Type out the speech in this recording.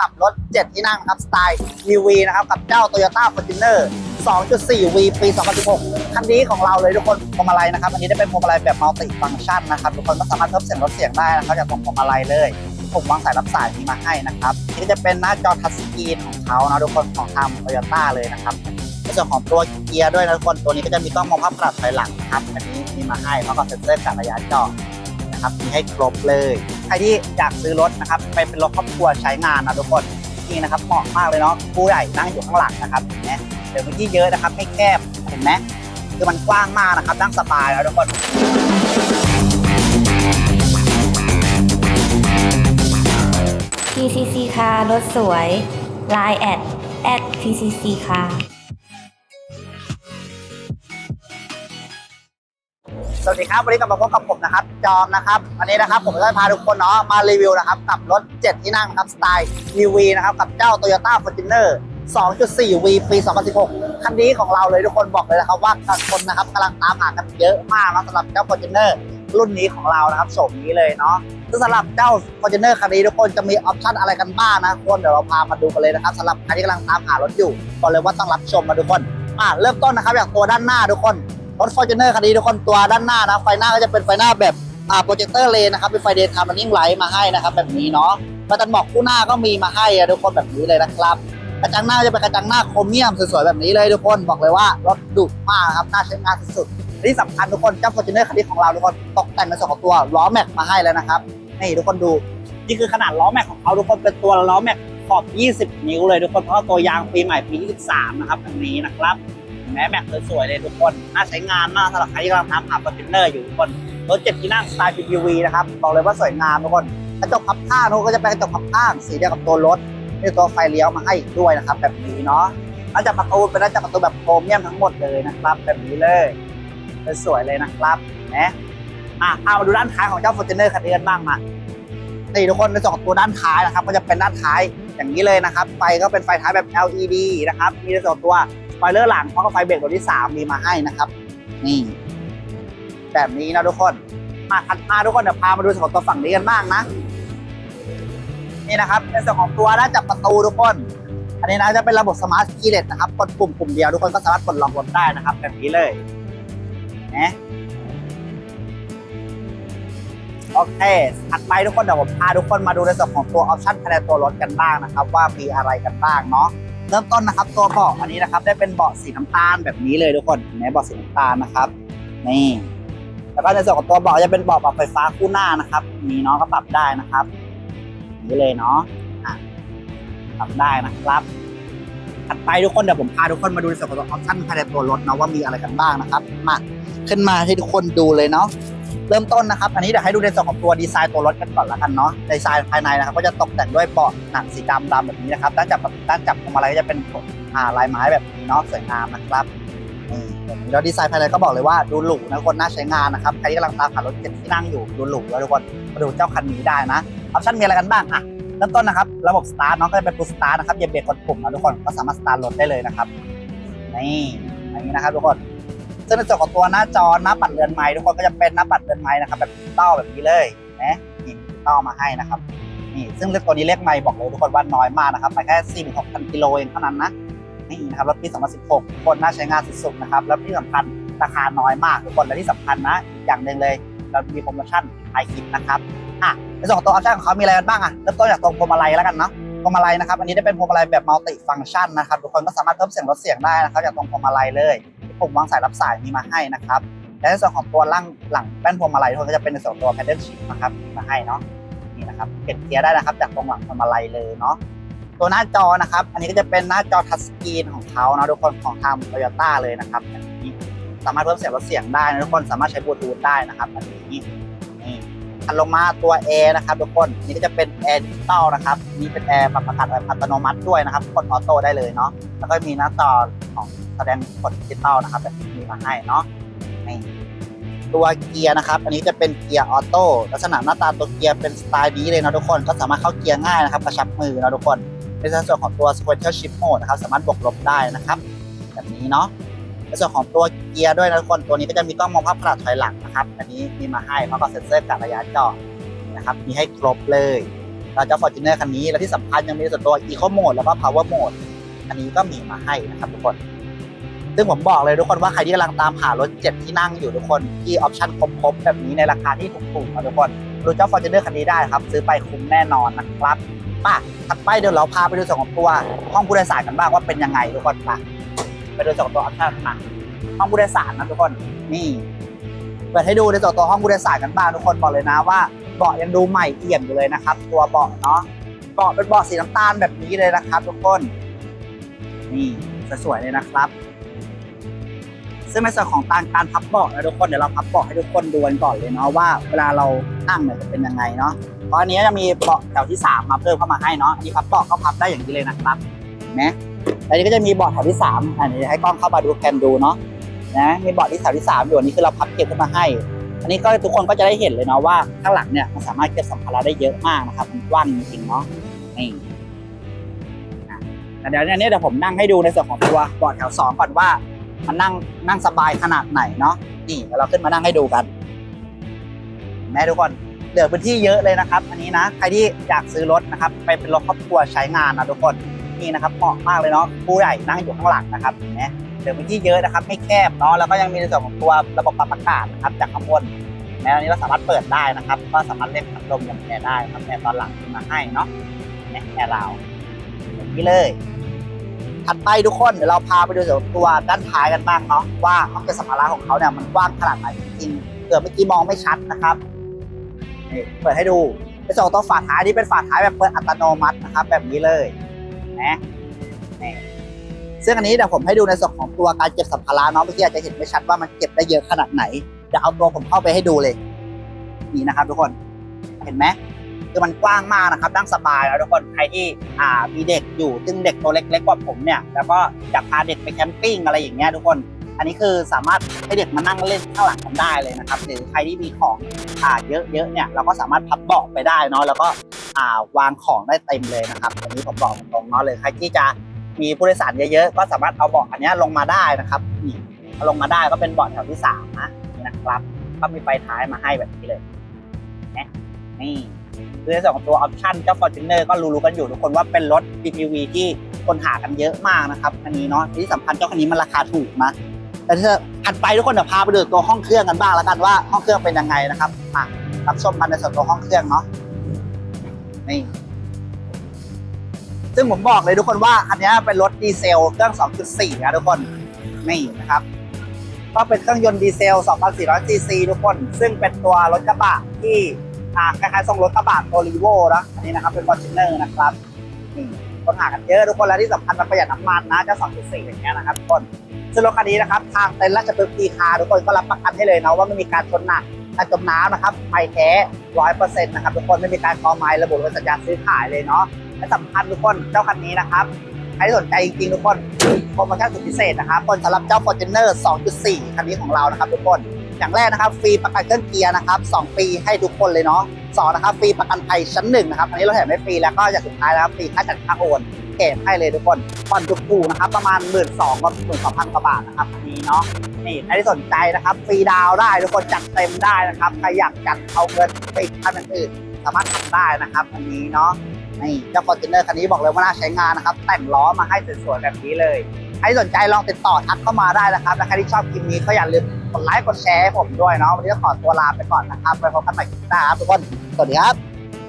กับรถ 7 ที่นั่งนะครับสไตล์ EV นะครับกับเจ้า Toyota Fortuner 2.4 V ปี 2016 คันนี้ของเราเลยทุกคนพวงมาลัยนะครับ อันนี้ได้เป็นพวงมาลัยแบบมัลติฟังชันนะครับ ทุกคนก็สามารถเพิ่มเสียงลดเสียงได้นะครับจากตรงพวงมาลัยเลยผมวางสายรับสายนี้มาให้นะครับนี่จะเป็นหน้าจอทัชสกรีนของเขานะทุกคนของทาง Toyota เลยนะครับในส่วนของตัวเกียร์ด้วยนะทุกคนตัวนี้ก็จะมีกล้องมองภาพขนาดถอยหลังนะครับอันนี้มีมาให้แล้วก็เซ็นเซอร์การระยะจอดนะครับมีให้ครบเลย ครที่อยากซื้อรถนะครับไปเป็นรถครอบครัวใช้งานนะทุกคนนี่นะครับเหมาะมากเลยเนาะผู้ใหญ่นั่งอยู่ข้างหลังนะครับเห็นไหมเดี๋ยวพื้นที่เยอะนะครับไม่แคบเห็นไหมคือมันกว้างมากนะครับนั่งสบายนะทุกคน PCC คารถสวย Line แอดแอด PCC คา สวัสดีครับ วันนี้กลับมาพบกับผมนะครับ จอมนะครับ วันนี้นะครับผมจะพาทุกคนเนาะมารีวิวนะครับ กับรถ 7 ที่นั่งนะครับ สไตล์ EV นะครับ กับเจ้า Toyota Fortuner 2.4 V ปี 2016 คันนี้ของเราเลยทุกคนบอกเลยนะครับว่าคนนะครับกำลังตามหากันเยอะมากนะสำหรับเจ้า Fortuner รุ่นนี้ของเรานะครับโฉมนี้เลยเนาะซึ่งสำหรับเจ้า Fortuner คันนี้ทุกคนจะมีออปชั่นอะไรกันบ้างนะคนเดี๋ยวเราพามาดูกันเลยนะครับสำหรับใครที่กำลังตามหารถอยู่บอกเลยว่าต้องรับชมมาทุกคนอะเริ่มต้นนะครับจากตัวด้านหน้าทุกคน รถ Fortuner คันนี้ทุกคนตัวด้านหน้านะ ไฟหน้าก็จะเป็นไฟหน้าแบบอ่าโปรเจคเตอร์เลนนะครับ เป็นไฟเดย์ไทม์มันนิ่งไลท์มาให้นะครับ แบบนี้เนาะกระจังหมอกคู่หน้าก็มีมาให้ทุกคนแบบนี้เลยนะครับ กระจังหน้าจะเป็นกระจังหน้าโครเมียมสวยๆแบบนี้เลยทุกคนบอกเลยว่ารถดุมากครับน่าใช้งานสุดๆที่สำคัญทุกคนเจ้า Fortuner คันนี้ของเราทุกคนตกแต่งในส่วนของตัวล้อแม็กมาให้แล้วนะครับนี่ทุกคนดูนี่คือขนาดล้อแม็กของเขาทุกคนเป็นตัวล้อแม็กขอบ 20 นิ้วเลยทุกคนเพราะตัวยางปีใหม่ปี 23 นะครับแบบนี้นะครับ แม้แม็กสวยๆเลยทุกคน น่าใช้งานมากสำหรับใครที่กำลังทำหาฟอร์จูเนอร์อยู่ทุกคนรถเจ็ดที่นั่งสไตล์ PPV นะครับบอกเลยว่าสวยงามทุกคนกระจกพับข้างทุกคนก็จะเป็นกระจกพับข้างสีเดียวกับตัวรถมีตัวไฟเลี้ยวมาให้อีกด้วยนะครับ แบบนี้เนาะน้าจอประตูเป็นน้าจอประตูแบบโครเมียมทั้งหมดเลยนะครับ แบบนี้เลยสวยเลยนะครับนะอะเอามาดูด้านท้ายของเจ้า Fortuner คันนี้กันบ้างมานี่ทุกคนในสองตัวด้านท้ายนะครับ ก็จะเป็นด้านท้ายอย่างนี้เลยนะครับ ไฟก็เป็นไฟท้ายแบบ LED นะครับ มีในสองตัว ปอยเลอร์หลังเพราะกับไฟเบรกตัวที่ 3 มีมาให้นะครับ นี่ แบบนี้นะทุกคน มาคัดมาทุกคนเดี๋ยวพามาดูส่วนของตัวฝั่งนี้กันบ้างนะ นี่นะครับในส่วนของตัวด้านจับประตูทุกคน อันนี้นะจะเป็นระบบสมาร์ทคีย์เลสนะครับกดปุ่มปุ่มเดียวทุกคนก็สามารถปลดล็อกรถได้นะครับ แบบนี้เลยนะโอเคถัดไปทุกคนเดี๋ยวผมพาทุกคนมาดูในส่วนของตัวออปชั่นภายในตัวรถกันบ้างนะครับ ว่ามีอะไรกันบ้างเนาะ เริ่มต้นนะครับ ตัวเบาะอันนี้นะครับ ได้เป็นเบาะสีน้ำตาลแบบนี้เลยทุกคนเห็นไหมเบาะสีน้ำตาลนะครับ นี่ แล้วก็ในส่วนของตัวเบาะจะเป็นเบาะปรับไฟฟ้าคู่หน้านะครับมีเนาะก็ปรับได้นะครับนี่เลยเนาะอะปรับได้นะครับถัดไปทุกคนเดี๋ยวผมพาทุกคนมาดูในส่วนของออปชั่นภายในตัวรถเนาะว่ามีอะไรกันบ้างนะครับมาขึ้นมาให้ทุกคนดูเลยเนาะ เริ่มต้นนะครับ อันนี้เดี๋ยวให้ดูในส่วนของตัวดีไซน์ตัวรถกันก่อนละกันเนาะดีไซน์ภายในนะครับก็จะตกแต่งด้วยเบาะหนังสีดำดำแบบนี้นะครับด้านจับด้านจับพวงมาลัยก็จะเป็นอ่าลายไม้แบบนี้เนาะสวยงามนะครับนี่แล้วดีไซน์ภายในก็บอกเลยว่าดูหรูนะคนน่าใช้งานนะครับใครที่กำลังตามหารถเจ็ดที่นั่งอยู่ดูหรูแล้วทุกคนมาดูเจ้าคันนี้ได้นะออปชั่นมีอะไรกันบ้างอะเริ่มต้นนะครับระบบสตาร์ทเนาะก็จะเป็นฟูลสตาร์ทนะครับเหยียบเบรกกดปุ่มนะทุกคนก็สามารถสตาร์ทรถได้เลยนะครับนี่อย่างนี้นะครับทุกคน ซึ่งในส่วนของตัวหน้าจอหน้าปัดเรือนไม้ทุกคนก็จะเป็นหน้าปัดเรือนไม้นะครับแบบดิจิตอลแบบนี้เลยนะนี่ดิจิตอลมาให้นะครับนี่ซึ่งเลขตัวนี้เลขไม่บอกเลยทุกคนว่าน้อยมากนะครับไปแค่46,000กิโลเองเท่านั้นนะนี่นะครับรถปี 2016 คนน่าใช้งานสุดๆนะครับแล้วที่สำคัญราคาน้อยมากทุกคนและที่สำคัญนะอีกอย่างหนึ่งเลยเรามีโปรโมชั่นท้ายคลิปนะครับอะในส่วนของตัวออปชั่นของเขามีอะไรกันบ้างอะเริ่มต้นจากตรงพวงมาลัยแล้วกันเนาะพวงมาลัยนะครับอันนี้ได้เป็นพวงมาลัยแบบมัลติฟังก์ชันนะครับทุกคนก็สามารถเพิ่มเสียงลดเสียงได้นะครับจากตรงพวงมาลัยเลย ปุ่มวางสายรับสายมีมาให้นะครับ และในส่วนของตัวล่างหลังแป้นพวงมาลัยทุกคนก็จะเป็นในส่วนตัว paddle shift นะครับมีมาให้เนาะนี่นะครับเก็บเกียร์ได้นะครับ จากตรงหลังพวงมาลัยเลยเนาะตัวหน้าจอนะครับ อันนี้ก็จะเป็นหน้าจอทัชสกรีนของเขาเนาะทุกคนของทางโตโยต้าเลยนะครับอันนี้สามารถเพิ่มเสียงลดเสียงได้นะทุกคนสามารถใช้บลูทูธได้นะครับอันนี้นี่อันลงมาตัวแอร์นะครับทุกคนนี่ก็จะเป็นแอร์ดิจิตอลนะครับนี่เป็นแอร์ปรับอากาศแบบอัตโนมัติด้วยนะครับกดออโต้ได้เลยเนาะแล้วก็มีหน้าจอของ แสดงกดดิจิตอลนะครับแบบนี้มีมาให้เนาะนี่ตัวเกียร์นะครับ อันนี้จะเป็นเกียร์ออโต้ลักษณะหน้าตาตัวเกียร์เป็นสไตล์นี้เลยนะทุกคนก็สามารถเข้าเกียร์ง่ายนะครับกระชับมือนะทุกคน ในส่วนของตัว sequential shift mode นะครับสามารถบวกลบได้นะครับ แบบนี้เนาะในส่วนของตัวเกียร์ด้วยนะทุกคนตัวนี้ก็จะมีกล้องมองภาพขนาดถอยหลังนะครับ อันนี้มีมาให้พร้อมกับเซ็นเซอร์การระยะจอดนะครับมีให้ครบเลยเราจะ Fortuner คันนี้และที่สำคัญยังมีส่วนตัว Eco Mode แล้วก็ Power Mode อันนี้ก็มีมาให้นะครับทุกคน ซึ่งผมบอกเลยทุกคนว่าใครที่กำลังตามหารถเจ็ดที่นั่งอยู่ทุกคนที่ออปชั่นครบๆแบบนี้ในราคาที่ถูกๆนะทุกคนดูเจ้า Fortuner คันนี้ได้ครับ ซื้อไปคุ้มแน่นอนนะครับป่ะถัดไปเดี๋ยวเราพาไปดูส่วนของตัวห้องผู้โดยสารกันบ้างว่าเป็นยังไงทุกคนป่ะไปดูส่วนของตัวออปชั่นมาห้องผู้โดยสารนะทุกคนนี่เปิดให้ดูในส่วนของตัวห้องผู้โดยสารกันบ้างทุกคนบอกเลยนะว่าเบาะยังดูใหม่เอี่ยมอยู่เลยนะครับ ตัวเบาะเนาะเบาะเป็นเบาะสีน้ำตาลแบบนี้เลยนะครับ ทุกคน นี่สวยๆเลยนะครับ ซึ่งในส่วนของการการพับเบาะนะทุกคนเดี๋ยวเราพับเบาะให้ทุกคนดูกันก่อนเลยเนาะว่าเวลาเรานั่งเนี่ยจะเป็นยังไงเนาะเพราะอันนี้จะมีเบาะแถวที่สามมาเพิ่มเข้ามาให้เนาะอันนี้พับเบาะก็พับได้อย่างนี้เลยนะครับเห็นไหมอันนี้ก็จะมีเบาะแถวที่สามอันนี้ให้กล้องเข้ามาดูแคมดูเนาะนะมีเบาะที่แถวที่สามอยู่อันนี้คือเราพับเก็บขึ้นมาให้อันนี้ก็ทุกคนก็จะได้เห็นเลยเนาะว่าข้างหลังเนี่ยมันสามารถเก็บสัมภาระได้เยอะมากนะครับมันกว้างจริงๆเนาะนี่แต่เดี๋ยวเนี้เดี๋ยวผมนั่งให้ดูในส่วนของตัวเบาะแถวสองก่อนว่า มันนั่งนั่งสบายขนาดไหนเนาะนี่เราขึ้นมานั่งให้ดูกันเห็นไหมทุกคนเหลือพื้นที่เยอะเลยนะครับ อันนี้นะใครที่อยากซื้อรถนะครับ ไปเป็นรถครอบครัวใช้งานนะทุกคนนี่นะครับเหมาะมากเลยเนาะผู้ใหญ่นั่งอยู่ข้างหลังนะครับเห็นไหมเหลือพื้นที่เยอะนะครับไม่แคบเนาะแล้วก็ยังมีในส่วนของตัวระบบปรับอากาศนะครับจากข้างบนเห็นไหมอันนี้เราสามารถเปิดได้นะครับ ก็สามารถเล่นพัดลมอย่างแอร์ได้ครับแอร์ตอนหลังมาให้เนาะแอร์เราอย่างนี้เลย ถัดไปทุกคน เดี๋ยวเราพาไปดูสวนตัวด้านท้ายกันบ้างเนาะว่าห้องเก็บสัมภาระของเขาเนี่ยมันกว้างขนาดไหนจริงๆเผื่อเมื่อกี้มองไม่ชัดนะครับนี่เปิดให้ดูในส่วนของตัวฝาท้ายนี่เป็นฝาท้ายแบบเปิดอัตโนมัตินะครับ แบบนี้เลยนะนี่ซึ่งอันนี้เดี๋ยวผมให้ดูในส่วนของตัวการเก็บสัมภาระเนาะเมื่อกี้อาจจะเห็นไม่ชัดว่ามันเก็บได้เยอะขนาดไหนเดี๋ยวเอาตัวผมเข้าไปให้ดูเลย นี่นะครับทุกคนเห็นไหม คือมันกว้างมากนะครับนั่งสบายแล้วทุกคนใครที่อ่ามีเด็กอยู่ซึ่งเด็กตัวเล็กๆกว่าผมเนี่ยแล้วก็อยากพาเด็กไปแคมปิ้งอะไรอย่างเงี้ยทุกคน อันนี้คือสามารถให้เด็กมานั่งเล่นข้างหลังกันได้เลยนะครับหรือใครที่มีของอ่าเยอะๆเนี่ยเราก็สามารถพับเบาะไปได้เนาะแล้วก็อ่าวางของได้เต็มเลยนะครับอันนี้ผมบอกตรงๆเนาะเลยใครที่จะมีผู้โดยสารเยอะๆก็สามารถเอาเบาะอันนี้ลงมาได้นะครับนี่ลงมาได้ก็เป็นเบาะแถวที่สามนะนี่นะครับก็มีไฟท้ายมาให้แบบนี้เลยนะนี่ คือในส่วนของตัวออปชั่นเจ้า Fortuner ก็รู้ๆกันอยู่ทุกคนว่าเป็นรถ PPV ที่คนหากันเยอะมากนะครับอันนี้เนาะที่สำคัญเจ้าคันนี้มันราคาถูกนะแต่ถ้าถัดไปทุกคนเดี๋ยวพาไปดูตัวห้องเครื่องกันบ้างแล้วกันว่าห้องเครื่องเป็นยังไงนะครับมารับชมกันในส่วนตัวห้องเครื่องเนาะนี่ซึ่งผมบอกเลยทุกคนว่าอันนี้เป็นรถดีเซลเครื่อง 2.4 นะทุกคนนี่นะครับก็เป็นเครื่องยนต์ดีเซล 2,400ซีซีทุกคน ซึ่งเป็นตัวรถกระบะที่ อ่าคล้ายๆทรงรถกระบะโอลิโวนะอันนี้นะครับเป็น f o r t u n e r นะครับคนหากันเยอะทุกคนและที่สำคัญมันประหยัดน้ำมันนะเจ้า2.4อย่างเงี้ยนะครับทุกคนซึ่งรถคันนี้นะครับทางเต็นท์ราชพฤกษ์ดีคาทุกคนก็รับประกันให้เลยนะว่าไม่มีการชนหนักการจมน้ำนะครับไม่แท้ร้อยเปอร์เซ็นต์นะครับทุกคนไม่มีการคอไม้ระบุเป็นสัญญาซื้อขายเลยเนาะและสำคัญทุกคนเจ้าคันนี้นะครับใครที่สนใจจริงๆทุกคนโปรโมชั่นสุดพิเศษนะครับคนสำหรับเจ้า Fortuner 2.4 คันนี้ของเรานะครับทุกคน อย่างแรกนะครับฟรีประกันเครื่องเกียร์นะครับ2ปีให้ทุกคนเลยเนาะสองนะครับฟรีประกันภัยชั้นหนึ่งนะครับอันนี้เราแถมไม่ฟรีแล้วก็อย่างสุดท้ายแล้วฟรีค่าจัดค่าโอนเกตให้เลยทุกคนผ่อนถูกๆนะครับประมาณหมื่นสองกับหมื่นสองพันกว่าบาทนะครับอันนี้เนาะนี่ใครที่สนใจนะครับฟรีดาวได้ทุกคนจัดเต็มได้นะครับใครอยากจัดเอาเงินไปทำอย่างอื่นสามารถทำได้นะครับอันนี้เนาะนี่เจ้าฟอร์จูเนอร์คันนี้บอกเลยว่าน่าใช้งานนะครับ แต่งล้อมาให้สวยๆแบบนี้เลยใครสนใจลองติดต่อทักเข้ามาได้นะครับและใครที่ชอบคลิปนี้ก็อย่าลืม กดไลค์กดแชร์ให้ผมด้วยเนาะวันนี้ก็ขอตัวลาไปก่อนนะครับไปพบกันใหม่คลิปหน้าครับทุกคนสวัสดีครับ